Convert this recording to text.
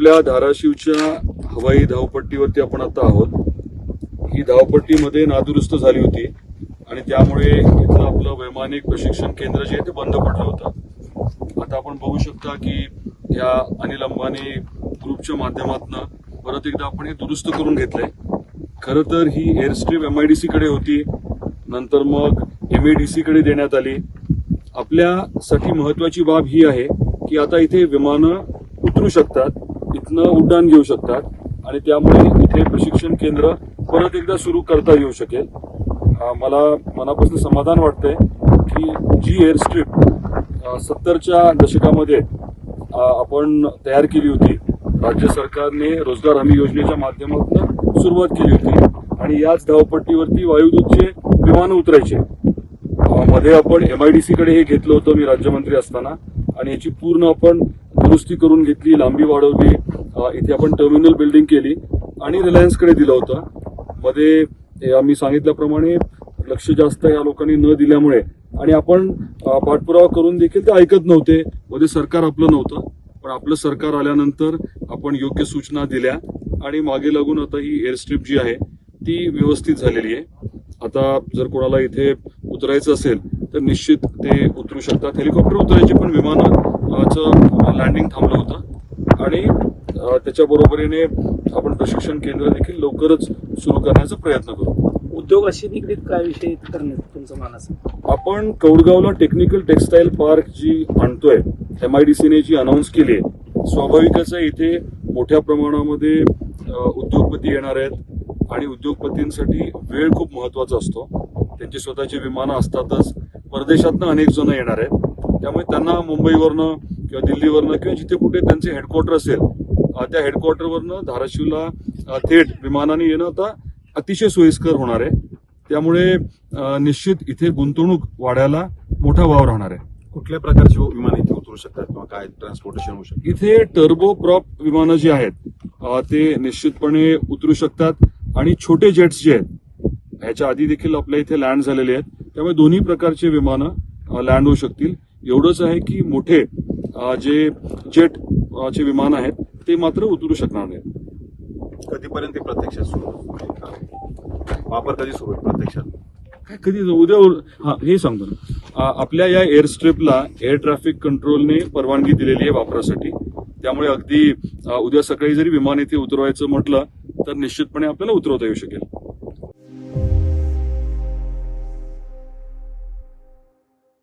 आपल्या धाराशिवच्या हवाई धावपट्टीवरती आपण आता आहोत. ही धावपट्टीमध्ये नादुरुस्त झाली होती आणि त्यामुळे इथलं आपलं वैमानिक प्रशिक्षण केंद्र जे आहे ते बंद पडलं होतं. आता आपण बघू शकता की या अनिल अंबानी ग्रुपच्या माध्यमातून परत एकदा आपण हे दुरुस्त करून घेतलंय. खरं तर ही एअरस्ट्रीप एम आय डी कडे होती नंतर मग एम ए डी सी कडे देण्यात आली. आपल्यासाठी महत्वाची बाब ही आहे की आता इथे विमानं उतरू शकतात. इथनं उड्डाण घेऊ शकतात आणि त्यामुळे इथे प्रशिक्षण केंद्र परत एकदा सुरू करता येऊ शकेल. मला मनापासून समाधान वाटतंय की जी एअरस्ट्रीप सत्तरच्या दशकामध्ये आपण तयार केली होती राज्य सरकारने रोजगार हमी योजनेच्या माध्यमातून सुरुवात केली होती आणि याच धावपट्टीवरती वायुदूतचे विमान उतरायचे. मध्ये आपण एमआयडीसीकडे हे घेतलं होतं मी राज्यमंत्री असताना आणि याची पूर्ण आपण दुरुस्ती करून घेतली लांबी वाढवली. इथे आपण टर्मिनल बिल्डिंग केली आणि रिलायन्सकडे दिलं होतं. मध्ये आम्ही सांगितल्याप्रमाणे लक्ष जास्त या लोकांनी न दिल्यामुळे आणि आपण पाठपुरावा करून देखील ते ऐकत नव्हते. मध्ये सरकार आपलं नव्हतं पण आपलं सरकार आल्यानंतर आपण योग्य सूचना दिल्या आणि मागे लागून आता ही एअरस्ट्रीप जी आहे ती व्यवस्थित झालेली आहे. आता जर कोणाला इथे उतरायचं असेल तर निश्चित ते उतरू शकतात. हेलिकॉप्टर उतरायचे पण विमानाचं लँडिंग थांबलं होतं. आणि त्याच्या बरोबरीने आपण प्रशिक्षण केंद्र देखील लवकरच सुरू करण्याचा प्रयत्न करू. उद्योगाशी निगडीत काय विषय तुमचं मानस? आपण कौडगावला टेक्निकल टेक्सटाईल पार्क जी आणतोय एम आय डी सीने जी अनाऊन्स केली आहे स्वाभाविकच आहे इथे मोठ्या प्रमाणामध्ये उद्योगपती येणार आहेत आणि उद्योगपतींसाठी वेळ खूप महत्त्वाचा असतो. त्यांची स्वतःची विमानं असतातच परदेशातनं अनेक जण येणार आहेत. त्यामुळे त्यांना मुंबईवरनं किंवा दिल्लीवरनं किंवा जिथे कुठे त्यांचे हेडक्वार्टर असेल त्या हेडक्वार्टरवरनं धाराशिवला थेट विमानाने येणं आता अतिशय सोयीस्कर होणार आहे. त्यामुळे निश्चित इथे गुंतवणूक वाढायला मोठा वाव राहणार आहे. कुठल्या प्रकारची विमान इथे उतरू शकतात किंवा काय ट्रान्सपोर्टेशन होऊ शकतं? इथे टर्बो प्रॉप विमानं जी आहेत ते निश्चितपणे उतरू शकतात. आणि छोटे जेट्स जे आहेत ह्याच्या आधी देखील आपल्या इथे लँड झालेले आहेत. त्यामुळे दोन्ही प्रकारचे विमानं लँड होऊ शकतील. एवढंच आहे की मोठे जे जेट चे विमान आहेत ते मात्र उतरू शकणार नाहीत. कधीपर्यंत ते प्रत्यक्षात सुरू? वापर कधी सुरू होईल प्रत्यक्षात? काय कधी उद्या हा हे सांगतो ना. आपल्या या एअर स्ट्रिपला एअर ट्रॅफिक कंट्रोलने परवानगी दिलेली आहे वापरासाठी. त्यामुळे अगदी उद्या सकाळी जरी विमान इथे उतरवायचं म्हटलं तर निश्चितपणे आपल्याला उतरवता येऊ शकेल.